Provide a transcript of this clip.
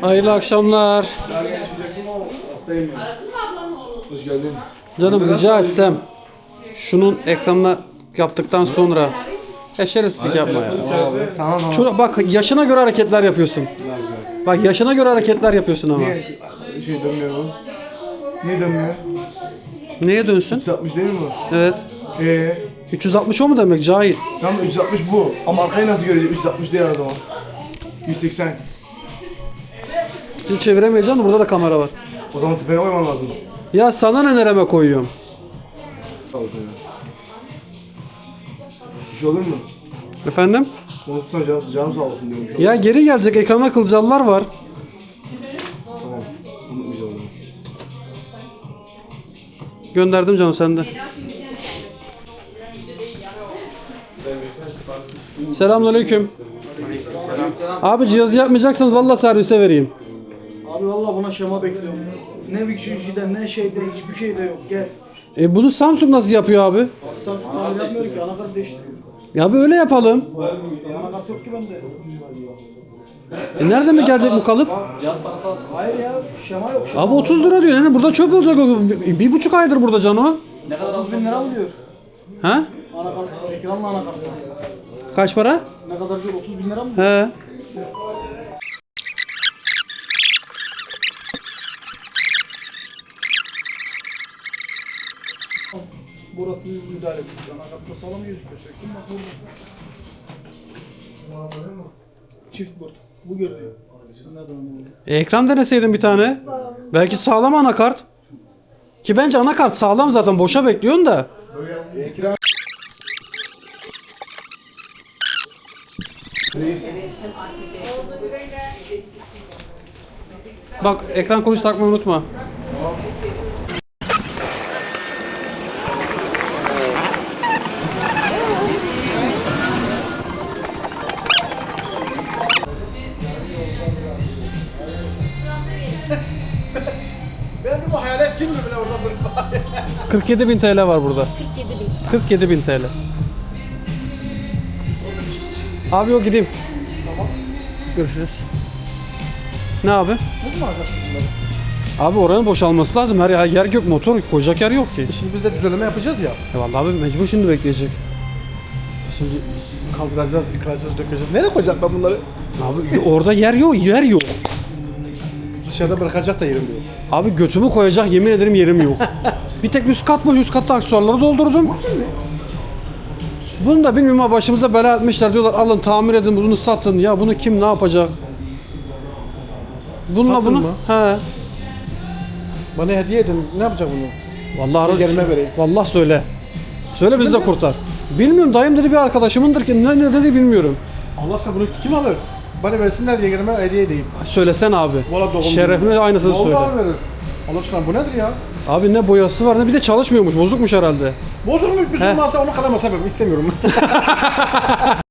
Hayırlı akşamlar. Hastayım ben. Hoş geldin. Canım rica etsem şunun ekranına yaptıktan sonra ya şerefsizlik yapma ya. Tamam tamam. Şu, bak yaşına göre hareketler yapıyorsun. Bak yaşına göre hareketler yapıyorsun ama. Niye şey dönmüyor? Niye dönmüyor? Neye dönsün? 360 değil mi bu? Evet. Ee, 360 o mu demek cahil? tam da 360 bu. Ama arkayı nasıl görecek? 360 değil o zaman. 180. Şimdi çeviremeyeceğim de burada da kamera var. O zaman tepene koyman lazım. Ya sana ne nereme koyuyorum? Sağ ol sana. Bir şey olur mu? Efendim? Onu tutsana canım, canım sağ olsun diyorum. Bir şey Ya geri gelecek ekrana kılcallar var. Tamam. Unutmayacağım onu. Gönderdim canım sende. Selamünaleyküm. Abi cihazı yapmayacaksanız valla servise vereyim. Abi valla buna şema bekliyorum. Ne Vichy'den ne şeyde hiçbir şeyde yok. Gel. E bunu Samsung nasıl yapıyor abi? Samsung abi yapmıyor ki anakart değiştiriyor. Ya böyle yapalım. Ya anakart yok ki bende. E nerede mi gelecek bu kalıp? Hayır ya şema yok. Şema. Abi 30 lira diyor. Yani burada çöp olacak o. Bir, bir buçuk aydır burada Cano. Ne kadar 30 bin lira alıyor. Ha? Anakart, ekranla anakart. Kaç para? Ne kadar diyor 30 bin lira mı? He. Burası müdahale ediyor. Anakartta sağlam gözüküyor. Söktüm bak burada. Çift board. Bu anladın? E, ekran deneseydin bir tane. Belki sağlam anakart. Ki bence anakart sağlam zaten. Boşa bekliyorsun da. Reis. Bak ekran konuş takmayı unutma. De bu hayalet film mi bile orada böyle? 47 bin TL var burada. 47 bin TL. Abi yok gideyim. Tamam. Görüşürüz. Ne abi? Ne zaman alacaksın bunları? Abi oranın boşalması lazım. Her yer, yer yok. Motor koyacak yer yok ki. Şimdi biz de düzenleme yapacağız ya. E vallahi abi mecbur şimdi bekleyecek. Şimdi kaldıracağız, yıkayacağız, dökeceğiz. Nereye koyacağız ben bunları? Abi orada yer yok, yer yok. Dışarıda bırakacak da yerim diyor. Abi götümü koyacak yemin ederim yerim yok. bir tek üst kat boş, üst katta aksesuarları doldurdum. Bunu da bilmiyorum ama başımıza bela etmişler diyorlar alın tamir edin bunu satın ya bunu kim ne yapacak? Bununla Satın bunu mı? he. Bana hediye edin. Ne yapacak bunu? Vallahi ara- gelme vereyim. Vallahi söyle. Söyle bizi de kurtar. Bilmiyorum dayım dedi bir arkadaşımındır ki ne, ne dedi bilmiyorum. Allah aşkına bunu kim alır? Bana versinler yeğenime hediye edeyim. Söylesen abi. Valla doğum Şerefime aynısını söyle. verir. Allah aşkına bu nedir ya? Abi ne boyası var ne bir de çalışmıyormuş bozukmuş herhalde. Bozulmuş bir He. masa onu kadar ben istemiyorum.